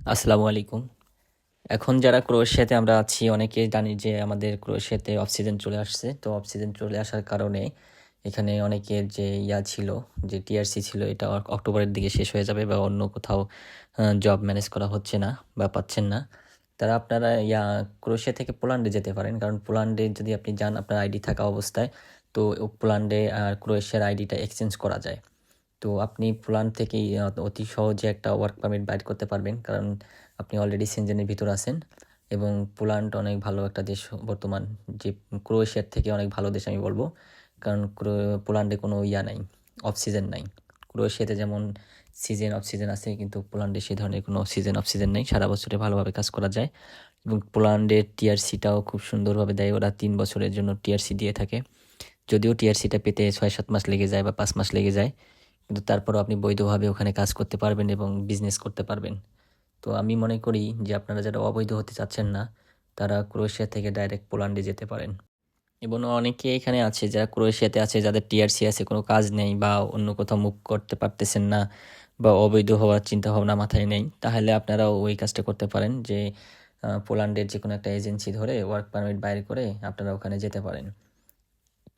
আসসালামু আলাইকুম। এখন যারা ক্রোয়েশিয়াতে আমরা আছি অনেকে জানি যে আমাদের ক্রোয়েশিয়াতে অফ সিজন চলে আসছে। তো অফ সিজন চলে আসার কারণে এখানে অনেকের যে ইয়া ছিল, যে টিআরসি ছিল, এটা অক্টোবরের দিকে শেষ হয়ে যাবে বা অন্য কোথাও জব ম্যানেজ করা হচ্ছে না বা পাচ্ছেন না। তারা আপনারা ইয়া ক্রোয়েশিয়া থেকে পোল্যান্ডে যেতে পারেন, কারণ পোল্যান্ডে যদি আপনি যান, আপনার আইডি থাকা অবস্থায়, তো পোল্যান্ডে আর ক্রোয়েশিয়ার আইডিটা এক্সচেঞ্জ করা যায়। তো আপনি পোল্যান্ড থেকেই অতি সহজে একটা ওয়ার্ক পারমিট বাইর করতে পারবেন। কারণ আপনি অলরেডি সেনজেনের ভিতর আছেন এবং পোল্যান্ড অনেক ভালো একটা দেশ বর্তমান, যে ক্রোয়েশিয়ার থেকে অনেক ভালো দেশ আমি বলব। কারণ ক্রো- পোল্যান্ডে কোনো ইয়া নাই অফ সিজন নাই। ক্রোয়েশিয়াতে যেমন সিজন অফ সিজন আছে, কিন্তু পোল্যান্ডে সেই ধরনের কোনো সিজন অফ সিজন নেই। সারা বছরে ভালোভাবে কাজ করা যায়। এবং পোল্যান্ডের টিআরসিটাও খুব সুন্দরভাবে দেয়। ওরা তিন বছরের জন্য টিআরসি দিয়ে থাকে। যদিও টিআরসিটা পেতে ছয় সাত মাস লেগে যায় বা পাঁচ মাস লেগে যায়। কিন্তু তারপরও আপনি বৈধভাবে ওখানে কাজ করতে পারবেন এবং বিজনেস করতে পারবেন। তো আমি মনে করি যে আপনারা যারা অবৈধ হতে চাচ্ছেন না, তারা ক্রোয়েশিয়া থেকে ডাইরেক্ট পোল্যান্ডে যেতে পারেন। এবং অনেকে এখানে আছে যারা ক্রোয়েশিয়াতে আছে, যাদের টিআরসি আছে, কোনো কাজ নেই বা অন্য কোথাও মুখ করতে পারতেছেন না বা অবৈধ হওয়ার চিন্তা ভাবনা মাথায় নেই, তাহলে আপনারাও ওই কাজটা করতে পারেন যে পোল্যান্ডের যে কোনো একটা এজেন্সি ধরে ওয়ার্ক পারমিট বাইরে করে আপনারা ওখানে যেতে পারেন।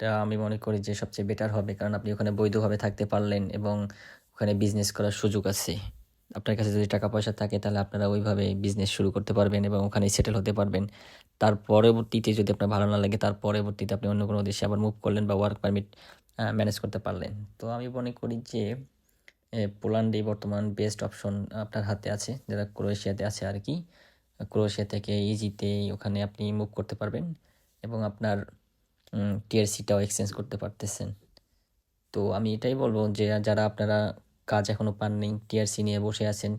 এটা আমি মনে করি যে সবচেয়ে বেটার হবে। কারণ আপনি ওখানে বৈধভাবে থাকতে পারলেন এবং ওখানে বিজনেস করার সুযোগ আছে। আপনার কাছে যদি টাকা পয়সা থাকে তাহলে আপনারা ওইভাবে বিজনেস শুরু করতে পারবেন এবং ওখানে সেটেল হতে পারবেন। তার পরবর্তীতে যদি আপনার ভালো না লাগে তার পরবর্তীতে আপনি অন্য কোনো দেশে আবার মুভ করলেন বা ওয়ার্ক পারমিট ম্যানেজ করতে পারলেন। তো আমি মনে করি যে এ, পোল্যান্ডই বর্তমান বেস্ট অপশন আপনার হাতে আছে যারা ক্রোয়েশিয়াতে আছে আর কি। ক্রোয়েশিয়া থেকে ইজিতেই ওখানে আপনি মুভ করতে পারবেন এবং আপনার টিআরসিটাও এক্সচেঞ্জ করতে পারতেছেন। তো আমি এটাই বলব যে, যারা আপনারা কাজ এখনও পাননি, টিআরসি নিয়ে বসে আছেন,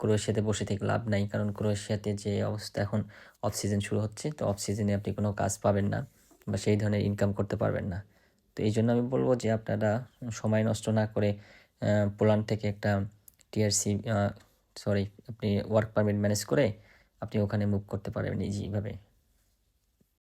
ক্রোয়েশিয়াতে বসে থেকে লাভ নাই, কারণ ক্রোয়েশিয়াতে যে অবস্থা এখন অফ সিজন শুরু হচ্ছে, তো অফ সিজনে আপনি কোনো কাজ পাবেন না বা সেই ধরনের ইনকাম করতে পারবেন না। তো এই জন্য আমি বলব যে, আপনারা সময় নষ্ট না করে পোল্যান্ড থেকে একটা টিআরসি সরি আপনি ওয়ার্ক পারমিট ম্যানেজ করে আপনি ওখানে মুভ করতে পারবেন ইজিভাবে